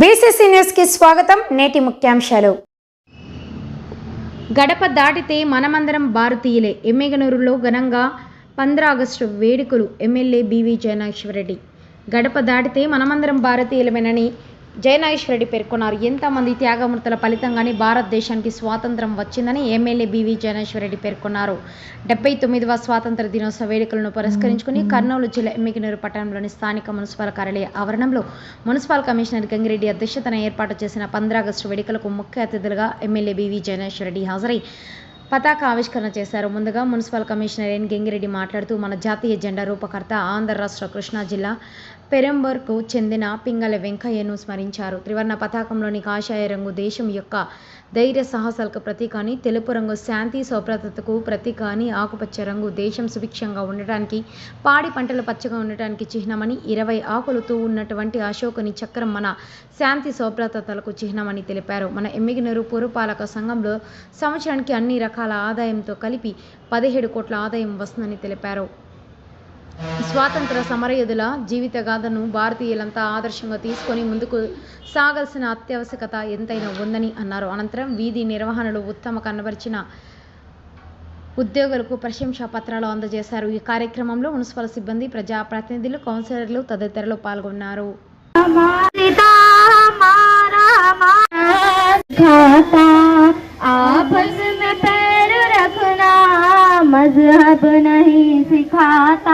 BCC న్యూస్కి స్వాగతం. నేటి ముఖ్యాంశాలు. గడప దాటితే మనమందరం భారతీయులే. ఎమ్మెగనూరులో ఘనంగా పంద్ర ఆగస్టు వేడుకలు. ఎమ్మెల్యే బీవీ జయనాశ్వరరెడ్డి గడప దాటితే మనమందరం భారతీయులమేనని జయనాశ్వరరెడ్డి పేర్కొన్నారు. ఎంతమంది త్యాగమూర్తుల ఫలితంగానే భారతదేశానికి స్వాతంత్రం వచ్చిందని ఎమ్మెల్యే బీవీ జయనాశ్వరరెడ్డి పేర్కొన్నారు. డెబ్బై తొమ్మిదవ స్వాతంత్ర దినోత్సవ వేడుకలను పురస్కరించుకుని కర్నూలు జిల్లా ఎమ్మిగనూరు పట్టణంలోని స్థానిక మున్సిపల్ కార్యాలయ ఆవరణంలో మున్సిపల్ కమిషనర్ గంగిరెడ్డి అధ్యక్షతన ఏర్పాటు చేసిన పంద్రాగస్టు వేడుకలకు ముఖ్య అతిథులుగా ఎమ్మెల్యే బీవీ జయనేశ్వరరెడ్డి హాజరై పతాక ఆవిష్కరణ చేశారు. ముందుగా మున్సిపల్ కమిషనర్ ఎన్ గెంగిరెడ్డి మాట్లాడుతూ మన జాతీయ జెండా రూపకర్త ఆంధ్ర రాష్ట్ర కృష్ణా జిల్లా పెరంబర్కు చెందిన పింగళ వెంకయ్యను స్మరించారు. త్రివర్ణ పతాకంలోని కాషాయ రంగు దేశం యొక్క ధైర్య సాహసాలకు ప్రతీక అని తెలుపు రంగు శాంతి సౌభ్రతకు ప్రతీక అని ఆకుపచ్చ రంగు దేశం సుభిక్షంగా ఉండటానికి పాడి పంటలు పచ్చగా ఉండటానికి చిహ్నమని ఇరవై ఆకులతో ఉన్నటువంటి అశోకుని చక్రం మన శాంతి సౌభ్రతలకు చిహ్నమని తెలిపారు. మన ఎమ్మిగినూరు పురపాలక సంఘంలో సంవత్సరానికి అన్ని రకాల ఆదాయంతో కలిపి పదిహేడు కోట్ల ఆదాయం వస్తుందని తెలిపారు. స్వాతంత్ర సమరయోధుల జీవితగాథను భారతీయులంతా ఆదర్శంగా తీసుకొని ముందుకు సాగాల్సిన అత్యవశ్యకత ఎంతైనా ఉందని అన్నారు. అనంతరం వీధి నిర్వహణలో ఉత్తమ కనబరిచిన ఉద్యోగులకు ప్రశంసా పత్రాలు అందజేశారు. ఈ కార్యక్రమంలో మున్సిపల్ సిబ్బంది ప్రజాప్రతినిధులు కౌన్సిలర్లు తదితరులు పాల్గొన్నారు. మజహబ్ నహీ సిఖాతా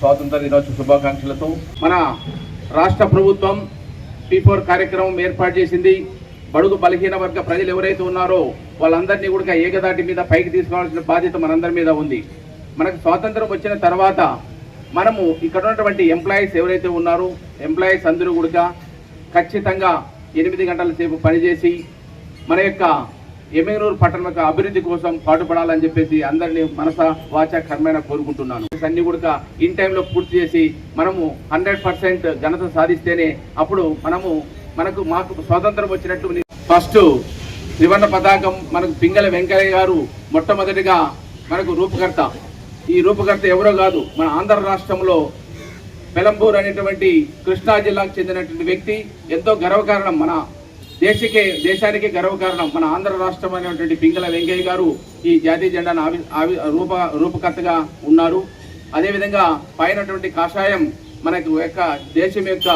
స్వాతంత్ర దినోత్సవ శుభాకాంక్షలతో మన రాష్ట్ర ప్రభుత్వం పీ ఫోర్ కార్యక్రమం ఏర్పాటు చేసింది. బడుగు బలహీన వర్గ ప్రజలు ఎవరైతే ఉన్నారో వాళ్ళందరినీ కూడా ఏకదాటి మీద పైకి తీసుకోవాల్సిన బాధ్యత మనందరి మీద ఉంది. మనకు స్వాతంత్రం వచ్చిన తర్వాత మనము ఇక్కడ ఉన్నటువంటి ఎంప్లాయీస్ ఎవరైతే ఉన్నారో ఎంప్లాయీస్ అందరూ కూడా ఖచ్చితంగా ఎనిమిది గంటల సేపు పనిచేసి మన యొక్క ఎమ్మెనూరు పట్టణం యొక్క అభివృద్ధి కోసం పాటుపడాలని చెప్పేసి అందరినీ మనస వాచ కర్మైన కోరుకుంటున్నాను. అన్ని కూడా ఇన్ టైంలో పూర్తి చేసి మనము హండ్రెడ్ పర్సెంట్ ఘనత సాధిస్తేనే అప్పుడు మనము మనకు మాకు స్వాతంత్రం వచ్చినట్టు ఫస్ట్ త్రివర్ణ పతాకం మనకు పింగళ వెంకయ్య గారు మొట్టమొదటిగా మనకు రూపకర్త. ఈ రూపకర్త ఎవరో కాదు మన ఆంధ్ర రాష్ట్రంలో పెలంబూర్ అనేటువంటి కృష్ణా జిల్లాకు చెందినటువంటి వ్యక్తి. ఎంతో గర్వకారణం మన దేశకే దేశానికి గర్వకారణం మన ఆంధ్ర రాష్ట్రం అనేటువంటి పింగళ వెంకయ్య గారు ఈ జాతీయ జెండాను ఆవి ఆవి రూప రూపకర్తగా ఉన్నారు. అదేవిధంగా పైనటువంటి కాషాయం మనకు యొక్క దేశం యొక్క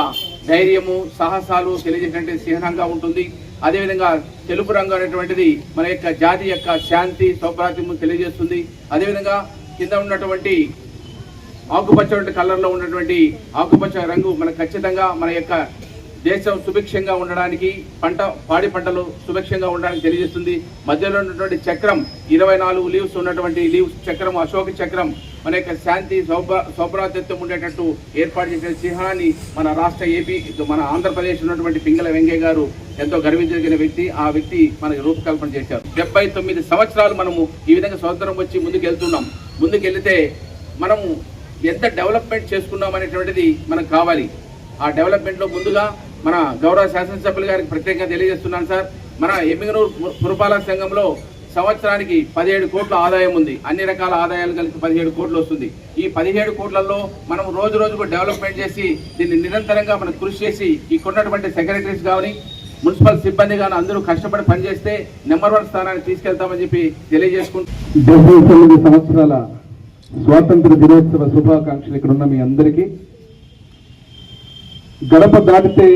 ధైర్యము సాహసాలు తెలియజేటువంటి చిహ్నంగా ఉంటుంది. అదేవిధంగా తెలుపు రంగు అనేటువంటిది మన యొక్క జాతి యొక్క శాంతి సౌభ్రాత్యము తెలియజేస్తుంది. అదేవిధంగా కింద ఉన్నటువంటి ఆకుపచ్చ కలర్లో ఉన్నటువంటి ఆకుపచ్చ రంగు మనకు ఖచ్చితంగా మన యొక్క దేశం సుభిక్షంగా ఉండడానికి పంట పాడి పంటలు సుభిక్షంగా ఉండడానికి తెలియజేస్తుంది. మధ్యలో ఉన్నటువంటి చక్రం ఇరవై నాలుగు లీవ్స్ ఉన్నటువంటి లీవ్స్ చక్రం అశోక చక్రం మన యొక్క శాంతి సౌభ సౌభ్రాతత్వం ఉండేటట్టు ఏర్పాటు చేసిన సింహాన్ని మన రాష్ట్ర ఏపీ మన ఆంధ్రప్రదేశ్ ఉన్నటువంటి పింగళ వెంకయ్య గారు ఎంతో గర్వించదగిన వ్యక్తి. ఆ వ్యక్తి మనకు రూపకల్పన చేశారు. డెబ్బై తొమ్మిది సంవత్సరాలు మనము ఈ విధంగా స్వతంత్రం వచ్చి ముందుకు వెళ్తున్నాం ముందుకు వెళితే మనము ఎంత డెవలప్మెంట్ చేసుకున్నాం అనేటువంటిది మనకు కావాలి. ఆ డెవలప్మెంట్లో ముందుగా మన గౌరవ శాసనసభ్యులు గారికి ప్రత్యేకంగా తెలియజేస్తున్నాను సార్. మన ఎమ్మిగనూరు పురపాలక సంఘంలో సంవత్సరానికి పదిహేడు కోట్ల ఆదాయం ఉంది. అన్ని రకాల ఆదాయాలు కలిసి పదిహేడు కోట్లు వస్తుంది. ఈ పదిహేడు కోట్లలో మనం రోజు రోజుకు డెవలప్మెంట్ చేసి దీన్ని నిరంతరంగా మనం కృషి చేసి ఇక్కడ ఉన్నటువంటి సెక్రటరీస్ కానీ మున్సిపల్ సిబ్బంది కానీ అందరూ కష్టపడి పనిచేస్తే నెంబర్ వన్ స్థానాన్ని తీసుకెళ్తామని చెప్పి తెలియజేసుకుంటూ తొమ్మిది సంవత్సరాల స్వాతంత్ర దినోత్సవ శుభాకాంక్షలు ఇక్కడ ఉన్న మీ అందరికీ. గడప దాటితే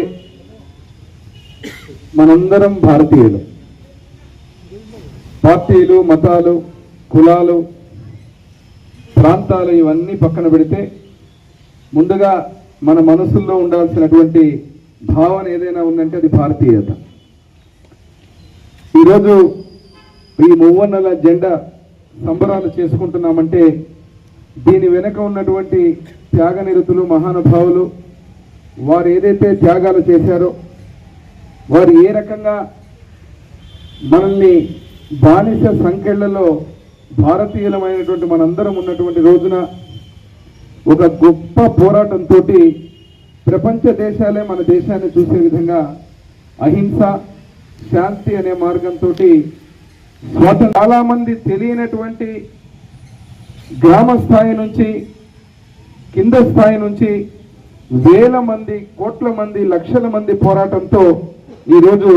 మనందరం భారతీయులు. పార్టీలు మతాలు కులాలు ప్రాంతాలు ఇవన్నీ పక్కన పెడితే ముందుగా మన మనసుల్లో ఉండాల్సినటువంటి భావన ఏదైనా ఉందంటే అది భారతీయత. ఈరోజు ఈ మువ్వన్నెల జెండా సంబరాలు చేసుకుంటున్నామంటే దీని వెనుక ఉన్నటువంటి త్యాగనిరతులు మహానుభావులు వారు ఏదైతే త్యాగాలు చేశారో వారు ఏ రకంగా మనల్ని బానిస సంఖ్యలలో భారతీయులమైనటువంటి మనందరం ఉన్నటువంటి రోజున ఒక గొప్ప పోరాటంతో ప్రపంచ దేశాలే మన దేశాన్ని చూసే విధంగా అహింస శాంతి అనే మార్గంతో స్వాతంత్ర చాలామంది తెలియనటువంటి గ్రామ స్థాయి నుంచి కింద స్థాయి నుంచి వేల మంది కోట్ల మంది లక్షల మంది పోరాటంతో ఈరోజు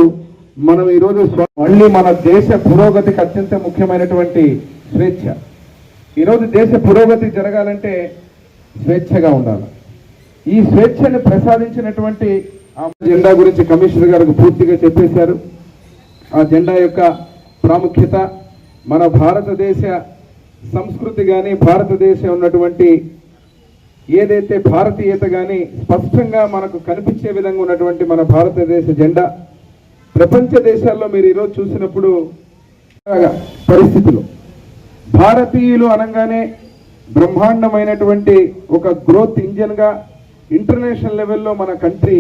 మనం ఈరోజు స్వ- మళ్ళీ మన దేశ పురోగతికి అత్యంత ముఖ్యమైనటువంటి స్వేచ్ఛ. ఈరోజు దేశ పురోగతి జరగాలంటే స్వేచ్ఛగా ఉండాలి. ఈ స్వేచ్ఛని ప్రసాదించినటువంటి ఆ జెండా గురించి కమిషనర్ గారికి పూర్తిగా చెప్పేశారు. ఆ జెండా యొక్క ప్రాముఖ్యత మన భారతదేశ సంస్కృతి కానీ భారతదేశం ఉన్నటువంటి ఏదైతే భారతీయత కానీ స్పష్టంగా మనకు కనిపించే విధంగా ఉన్నటువంటి మన భారతదేశ జెండా ప్రపంచ దేశాల్లో మీరు ఈరోజు చూసినప్పుడు పరిస్థితులు. భారతీయులు అనగానే బ్రహ్మాండమైనటువంటి ఒక గ్రోత్ ఇంజన్గా ఇంటర్నేషనల్ లెవెల్లో మన కంట్రీ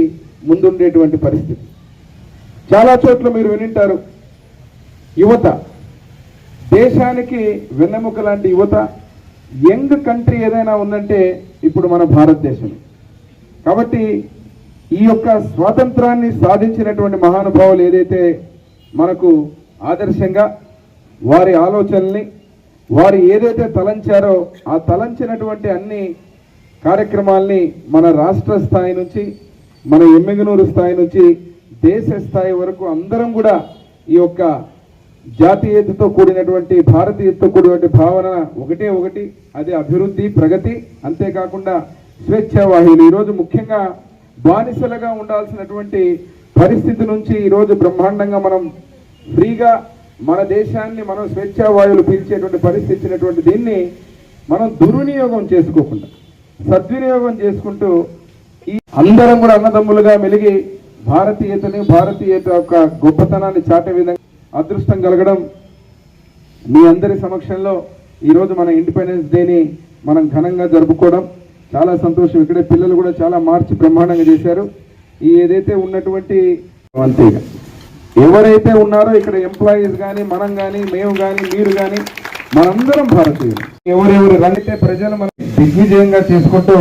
ముందుండేటువంటి పరిస్థితి. చాలా చోట్ల మీరు వినింటారు యువత. దేశానికి వెన్నెముక లాంటి యువత యంగ్ కంట్రీ ఏదైనా ఉందంటే ఇప్పుడు మన భారతదేశం. కాబట్టి ఈ యొక్క స్వాతంత్రాన్ని సాధించినటువంటి మహానుభావులు ఏదైతే మనకు ఆదర్శంగా వారి ఆలోచనల్ని వారు ఏదైతే తలంచారో ఆ తలంచినటువంటి అన్ని కార్యక్రమాల్ని మన రాష్ట్ర స్థాయి నుంచి మన ఎమ్మెగనూరు స్థాయి నుంచి దేశ స్థాయి వరకు అందరం కూడా ఈ యొక్క జాతీయతతో కూడినటువంటి భారతీయతతో కూడినటువంటి భావన ఒకటే ఒకటి అది అభివృద్ధి ప్రగతి అంతేకాకుండా స్వేచ్ఛావాహిని. ఈరోజు ముఖ్యంగా బానిసలుగా ఉండాల్సినటువంటి పరిస్థితి నుంచి ఈరోజు బ్రహ్మాండంగా మనం ఫ్రీగా మన దేశాన్ని మనం స్వేచ్ఛావాయువులు పీల్చేటువంటి పరిస్థితి ఇచ్చినటువంటి దీన్ని మనం దుర్వినియోగం చేసుకోకుండా సద్వినియోగం చేసుకుంటూ ఈ అందరం కూడా అన్నదమ్ములుగా మెలిగి భారతీయతని భారతీయత యొక్క గొప్పతనాన్ని చాటే విధంగా అదృష్టం కలగడం మీ అందరి సమక్షంలో ఈరోజు మన ఇండిపెండెన్స్ డేని మనం ఘనంగా జరుపుకోవడం చాలా సంతోషం. ఇక్కడే పిల్లలు కూడా చాలా మార్చి బ్రహ్మాండంగా చేశారు. ఈ ఏదైతే ఉన్నటువంటి అంతే ఎవరైతే ఉన్నారో ఇక్కడ ఎంప్లాయీస్ కానీ మనం కానీ మేము కానీ మీరు కానీ మనందరం భారతీయులు. ఎవరెవరు రంగితే ప్రజలు మనం దిగ్విజయంగా చేసుకుంటూ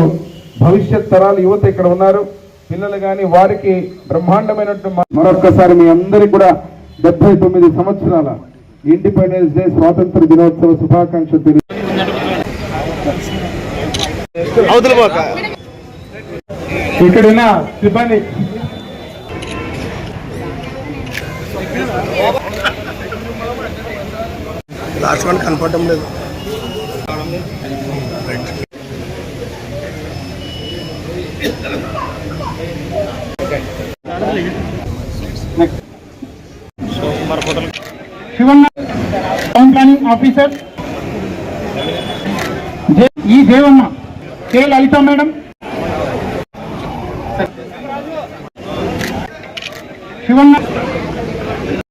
భవిష్యత్ తరాలు యువత ఇక్కడ ఉన్నారు. పిల్లలు కానీ వారికి బ్రహ్మాండమైనట్టు మరొక్కసారి మీ అందరికి కూడా డెబ్బై తొమ్మిది సంవత్సరాల ఇండిపెండెన్స్ డే స్వాతంత్ర దినోత్సవ శుభాకాంక్షలు తెలియ ఇక్కడున్న సిబ్బంది. లాస్ట్ వన్ కనపడడం లేదు. శివన్న టౌన్ ప్లానింగ్ ఆఫీసర్ ఈ దేవమ్మ కే లలిత మేడం శివన్న